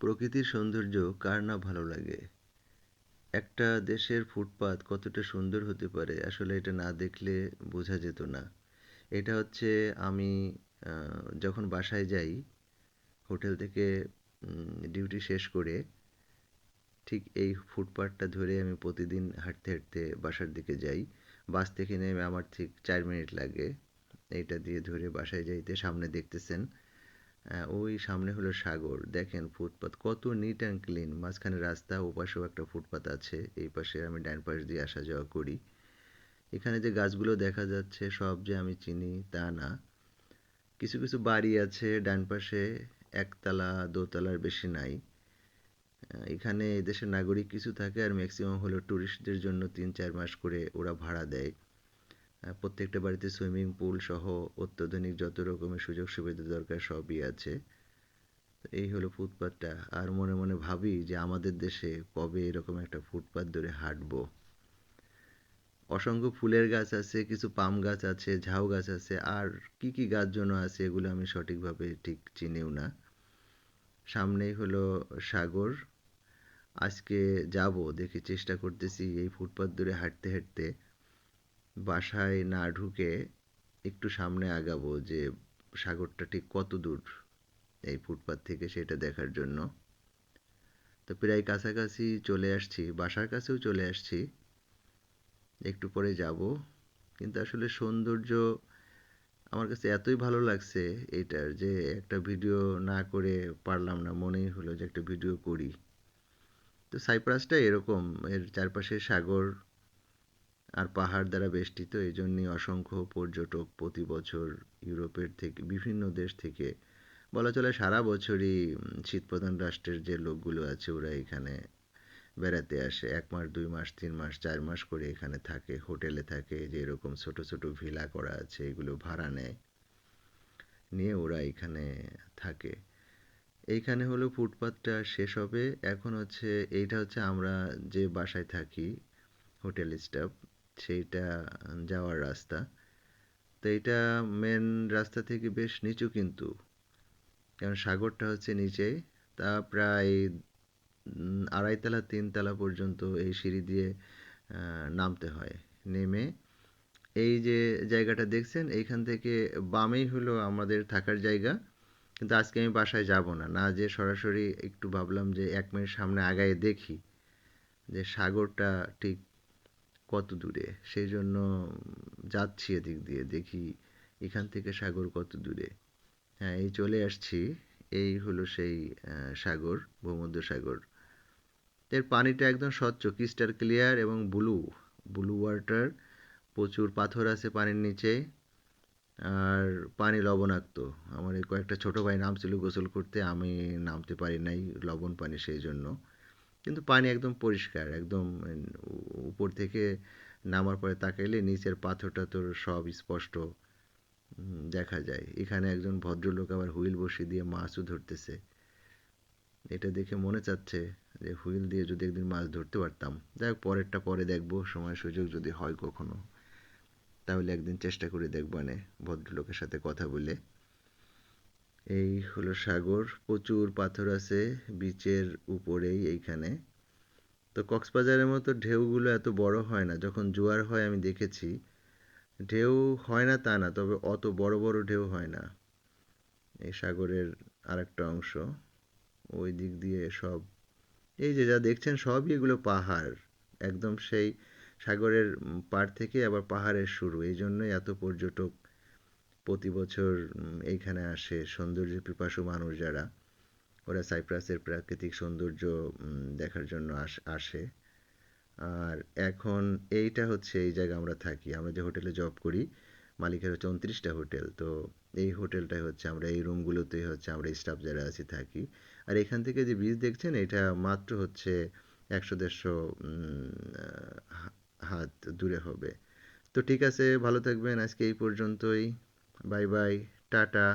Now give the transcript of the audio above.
প্রকৃতির সৌন্দর্য কার না ভালো লাগে? একটা দেশের ফুটপাত কতটা সুন্দর হতে পারে আসলে এটা না দেখলে বোঝা যেত না। এটা হচ্ছে আমি যখন বাসায় যাই, হোটেল থেকে ডিউটি শেষ করে ঠিক এই ফুটপাথটা ধরে আমি প্রতিদিন হাঁটতে হাঁটতে বাসার দিকে যাই। বাস থেকে নেমে আমার ঠিক চার মিনিট লাগে। এইটা দিয়ে ধরে বাসায় যাইতে সামনে দেখতেছেন। ওই সামনে হলো সাগর। দেখেন ফুটপাত কত নিট অ্যান্ড ক্লিন মাঝখানে রাস্তা, ওপাশেও একটা ফুটপাত আছে। এই পাশে আমি ডান পাশ দিয়ে আসা যাওয়া করি। এখানে যে গাছগুলো দেখা যাচ্ছে, সব যে আমি চিনি তা না। কিছু কিছু বাড়ি আছে, ডান পাশে একতলা, দোতলার বেশি নাই। এখানে দেশের নাগরিক কিছু থাকে আর ম্যাক্সিমাম হলো ট্যুরিস্টদের জন্য তিন, চার মাস করে ওরা ভাড়া দেয়। প্রত্যেকটা বাড়িতে সুইমিং পুল সহ অত্যাধুনিক যত রকমের সুযোগ সুবিধা দরকার সবই আছে। এই হলো ফুটপাথটা আর মনে মনে ভাবি যে আমাদের দেশে কবে এরকম একটা ফুটপাথ ধরে হাঁটবো। অসংখ্য ফুলের গাছ আছে, কিছু পাম গাছ আছে, ঝাউ গাছ আছে, আর কি কি গাছ যেন আছে এগুলো আমি সঠিকভাবে ঠিক চিনিও না। সামনেই হলো সাগর। আজকে যাব, দেখি চেষ্টা করতেছি এই ফুটপাথ ধরে হাঁটতে হাঁটতে। বাসায় না ঢুকে একটু সামনে আগাবো যে সাগরটা ঠিক কত দূর এই ফুটপাথ থেকে সেটা দেখার জন্য। তো প্রায় কাছাকাছি চলে আসছি, বাসার কাছেও চলে আসছি। একটু পরে যাব। কিন্তু আসলে সৌন্দর্য আমার কাছে এতই ভালো লাগছে এইটার যে একটা ভিডিও না করে পারলাম না, মনেই হলো যে একটা ভিডিও করি। তো সাইপ্রাসটা এরকম, এর চারপাশে সাগর আর পাহাড় দ্বারা বেষ্টিত। এই জন্যই অসংখ্য পর্যটক প্রতি বছর ইউরোপের থেকে, বিভিন্ন দেশ থেকে, বলা চলে সারা বছরই শীতপ্রধান রাষ্ট্রের যে লোকগুলো আছে, ওরা এখানে বেড়াতে আসে। এক মাস, দুই মাস, তিন মাস, চার মাস করে এখানে থাকে, হোটেলে থাকে, যে এরকম ছোট ছোট ভিলা করা আছে, এগুলো ভাড়া নেয়। নিয়ে ওরা এখানে থাকে। এইখানে হলো ফুটপাথটা শেষ হবে। এখন হচ্ছে, এইটা হচ্ছে আমরা যে বাসায় থাকি, হোটেল স্টাফ সেইটা যাওয়ার রাস্তা। তো এইটা মেন রাস্তা থেকে বেশ নিচু কিন্তু। কারণ সাগরটা হচ্ছে নিচে। তা প্রায় আড়াইতলা তিনতলা পর্যন্ত এই সিঁড়ি দিয়ে নামতে হয়, নেমে। এই যে জায়গাটা দেখছেন, এইখান থেকে বামেই হলো আমাদের থাকার জায়গা। কিন্তু আজকে আমি বাসায় যাব না। না যে সরাসরি একটু ভাবলাম যে এক মিনিট সামনে আগায় দেখি যে সাগরটা ঠিক কত দূরে? সেই জন্য যাচ্ছি এদিক দিয়ে, দেখি এখান থেকে সাগর কত দূরে। হ্যাঁ এই চলে আসছি। এই হলো সেই সাগর, ভূমধ্য সাগর। এর পানিটা একদম স্বচ্ছ, ক্রিস্টাল ক্লিয়ার এবং ব্লু। ব্লু ওয়াটার, প্রচুর পাথর আছে পানির নিচে। আর পানি লবণাক্ত। আমার এই কয়েকটা ছোটো ভাই নামছিল গোসল করতে, আমি নামতে পারি নাই লবণ পানি সেই জন্য কিন্তু পানি একদম পরিষ্কার, একদম উপর থেকে নামার পরে তাকাইলে নিচের পাথর টাথর সব স্পষ্ট দেখা যায়। এখানে একজন ভদ্রলোক আবার হুইল বসিয়ে দিয়ে মাছও ধরতেছে। এটা দেখে মনে চাচ্ছে যে হুইল দিয়ে যদি একদিন মাছ ধরতে পারতাম। যাই পরেরটা পরে দেখব, সময় সুযোগ যদি হয় কখনো। তাহলে একদিন চেষ্টা করে দেখব নে ভদ্রলোকের সাথে কথা বলে। এই হলো সাগর, প্রচুর পাথর আছে বিচের উপরেই এইখানে। তো কক্সবাজারের মতো ঢেউগুলো এত বড় হয় না, যখন জোয়ার হয় আমি দেখেছি। ঢেউ হয় না তা না, তবে অত বড় বড় ঢেউ হয় না। এই সাগরের আরেকটা অংশ, ওই দিক দিয়ে সব। এই যে যা দেখছেন সবই এগুলো পাহাড়, একদম সেই সাগরের পাড় থেকে আবার পাহাড়ের শুরু, এই জন্যই এত পর্যটক প্রতি বছর এইখানে আসে সৌন্দর্য পিপাসু মানুষ যারা, ওরা সাইপ্রাসের প্রাকৃতিক সৌন্দর্য দেখার জন্য আসে আর এখন এইটা হচ্ছে এই জায়গায় আমরা থাকি। আমরা যে হোটেলে জব করি, মালিকের হচ্ছে উনত্রিশটা হোটেল। তো এই হোটেলটাই হচ্ছে আমরা, এই রুমগুলোতেই হচ্ছে আমরা স্টাফ যারা আছি থাকি। আর এখান থেকে যে বীজ দেখছেন, এটা মাত্র হচ্ছে একশো দেড়শো হাত দূরে হবে। তো ঠিক আছে, ভালো থাকবেন। আজকে এই পর্যন্তই। Bye bye tata